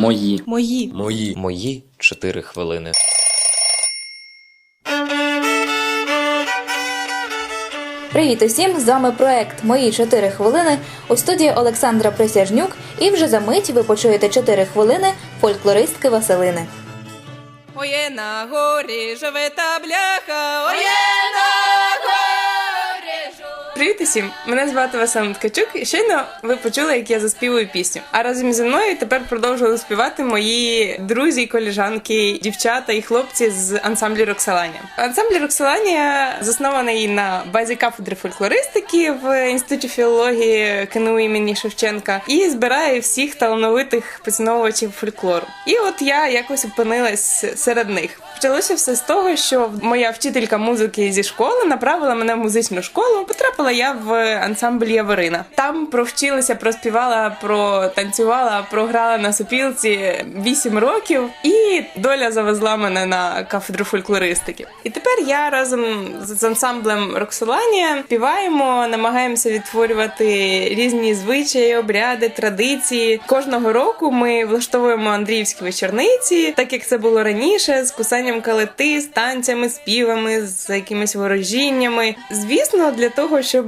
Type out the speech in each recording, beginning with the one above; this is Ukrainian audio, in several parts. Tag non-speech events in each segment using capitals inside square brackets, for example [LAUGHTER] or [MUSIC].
Мої. Мої. Мої. Мої 4 хвилини. Привіт усім! З вами проект Мої 4 хвилини у студії Олександра Присяжнюк. І вже за мить ви почуєте 4 хвилини фольклористки Василини. Оє на горі живе та бляха. Оє. Привіт усім! Мене звати Василина Ткачук, і щойно ви почули, як я заспівую пісню. А разом зі мною тепер продовжували співати мої друзі, коліжанки, дівчата і хлопці з ансамблю Роксаланія. Ансамбль Роксаланія заснований на базі кафедри фольклористики в інституті філології КНУ імені Шевченка і збирає всіх талановитих поціновувачів фольклору. І от я якось опинилась серед них. Почалося все з того, що моя вчителька музики зі школи направила мене в музичну школу. Потрапила я в ансамбль Яворина. Там провчилася, проспівала, протанцювала, програла на сопілці 8 років, і доля завезла мене на кафедру фольклористики. І тепер я разом з ансамблем Роксоланія співаємо, намагаємося відтворювати різні звичаї, обряди, традиції. Кожного року ми влаштовуємо Андріївські вечорниці, так як це було раніше, з кусанням калити, з танцями, співами, з якимись ворожіннями. Звісно, для того, щоб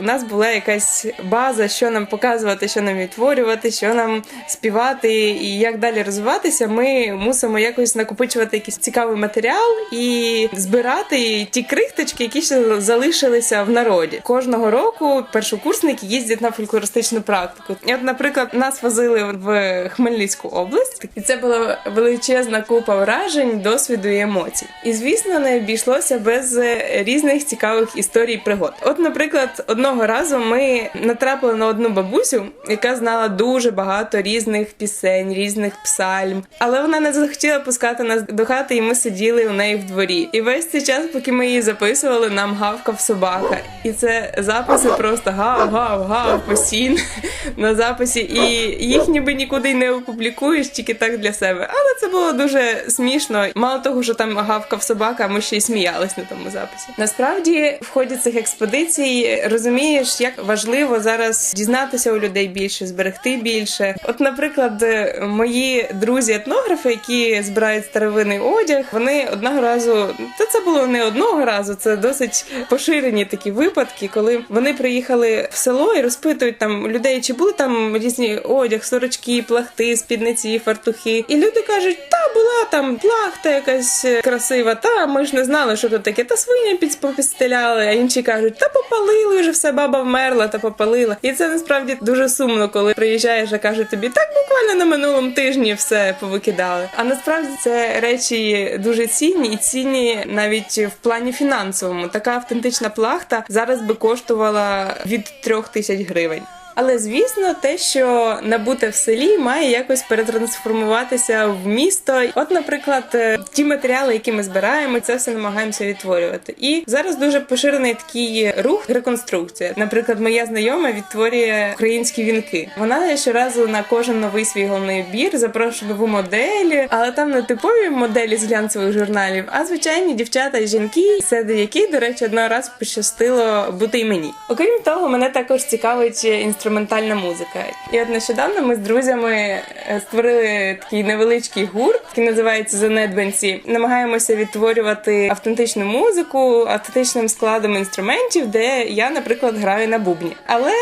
у нас була якась база, що нам показувати, що нам відтворювати, що нам співати і як далі розвиватися, ми мусимо якось накопичувати якийсь цікавий матеріал і збирати ті крихточки, які ще залишилися в народі. Кожного року першокурсники їздять на фольклористичну практику. От, наприклад, нас возили в Хмельницьку область, і це була величезна купа вражень, досвіду і емоцій. І звісно, не обійшлося без е, різних цікавих історій пригод. От, наприклад, одного разу ми натрапили на одну бабусю, яка знала дуже багато різних пісень, різних псальм, але вона не захотіла пускати нас до хати, і ми сиділи у неї в дворі. І весь цей час, поки ми її записували, нам гавкав собака. І це записи просто гав, гав, гав постійно [LAUGHS] на записі. І їх ніби нікуди й не опублікуєш, тільки так для себе. Але це було дуже смішно. Мало того, що там гавкав собака, ми ще й сміялись на тому записі. Насправді, в ході цих експедицій розумієш, як важливо зараз дізнатися у людей більше, зберегти більше. От, наприклад, мої друзі-етнографи, які збирають старовинний одяг, вони одного разу, та це було не одного разу, це досить поширені такі випадки, коли вони приїхали в село і розпитують там людей, чи були там різні одяг, сорочки, плахти, спідниці, фартухи. І люди кажуть, та була там плахта якась красива, та ми ж не знали, що тут таке, та свиня підпопістеляли, а інші кажуть, та попалили вже все, баба вмерла та попалила. І це насправді дуже сумно, коли приїжджаєш і кажуть тобі, так буквально на минулому тижні все повикидали. А насправді це речі дуже цінні і цінні навіть в плані фінансовому. Така автентична плахта зараз би коштувала від трьох тисяч гривень. Але звісно, те, що набуте в селі, має якось перетрансформуватися в місто. От, наприклад, е, ті матеріали, які ми збираємо, це все намагаємося відтворювати. І зараз дуже поширений такий рух реконструкція. Наприклад, моя знайома відтворює українські вінки. Вона щоразу на кожен новий свій головний убір запрошує нову модель, але там не типові моделі з глянцевих журналів, а звичайні дівчата і жінки, серед яких, до речі, одного разу пощастило бути і мені. Окрім того, мене також цікавить інструментальна музика. І от нещодавно ми з друзями е, створили такий невеличкий гурт, який називається Занедбанці. Намагаємося відтворювати автентичну музику автентичним складом інструментів, де я, наприклад, граю на бубні. Але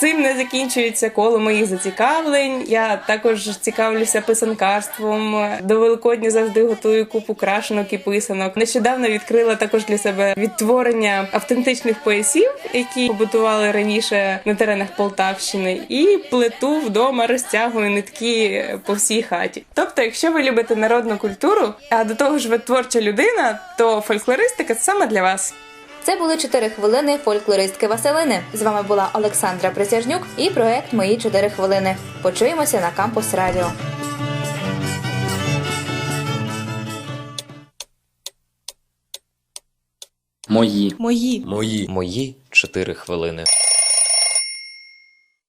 цим не закінчується коло моїх зацікавлень. Я також цікавлюся писанкарством. До Великодня завжди готую купу крашенок і писанок. Нещодавно відкрила також для себе відтворення автентичних поясів, які побутували раніше на теренах Полтавщини, і плету вдома розтягую нитки по всій хаті. Тобто, якщо ви любите народну культуру, а до того ж ви творча людина, то фольклористика це саме для вас. Це були 4 хвилини фольклористки Василини. З вами була Олександра Присяжнюк і проект Мої 4 хвилини. Почуємося на кампус радіо. Мої. Мої. Мої. Мої 4 хвилини.